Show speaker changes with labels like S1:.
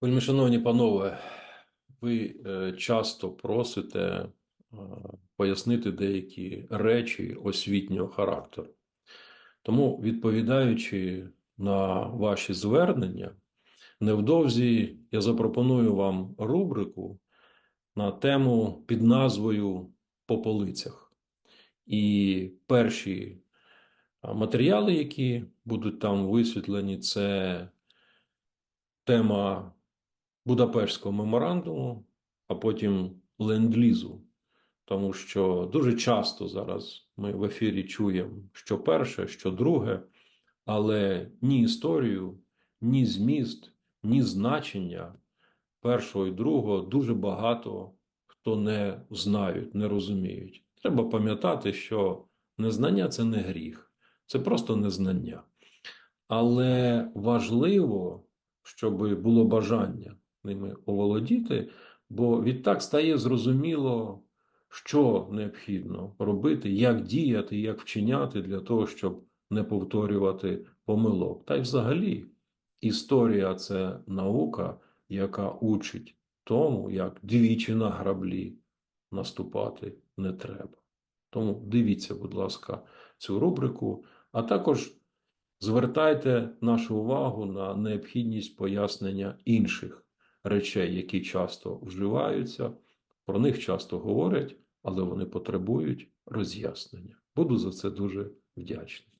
S1: Вельмишановні панове, ви е, часто просите е, пояснити деякі речі освітнього характеру. Тому, відповідаючи на ваші звернення, невдовзі я запропоную вам рубрику на тему під назвою По полицях. І перші матеріали, які будуть там висвітлені, це тема Будапештського меморандуму, а потім ленд-лізу. Тому що дуже часто зараз ми в ефірі чуємо, що перше, що друге, але ні історію, ні зміст, ні значення першого і другого дуже багато хто не знають, не розуміють. Треба пам'ятати, що незнання це не гріх, це просто незнання. Але важливо, щоб було бажання ними оволодіти, бо відтак стає зрозуміло, що необхідно робити, як діяти, як вчиняти для того, щоб не повторювати помилок. Та й взагалі історія це наука, яка учить тому, як двічі на граблі наступати не треба. Тому дивіться, будь ласка, цю рубрику, а також звертайте нашу увагу на необхідність пояснення інших речей, які часто вживаються, про них часто говорять, але вони потребують роз'яснення. Буду за це дуже вдячний.